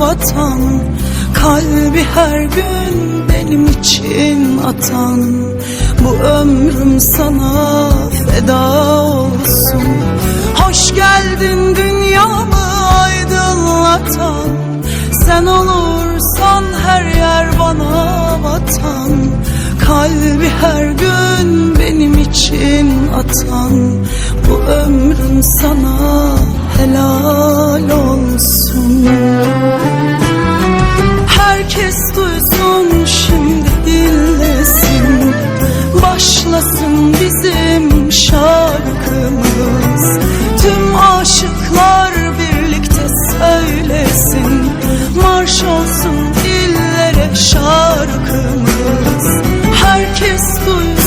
vatan Kalbi her gün benim için atan. Bu ömrüm sana feda olsun. Hoş geldin dünyamı aydınlatan. Sen olursan her yer bana vatan. Kalbi her gün benim için atan. Bu ömrüm sana bizim şarkımız. Tüm aşıklar birlikte söylesin. Marş olsun dillere şarkımız. Herkes duysun.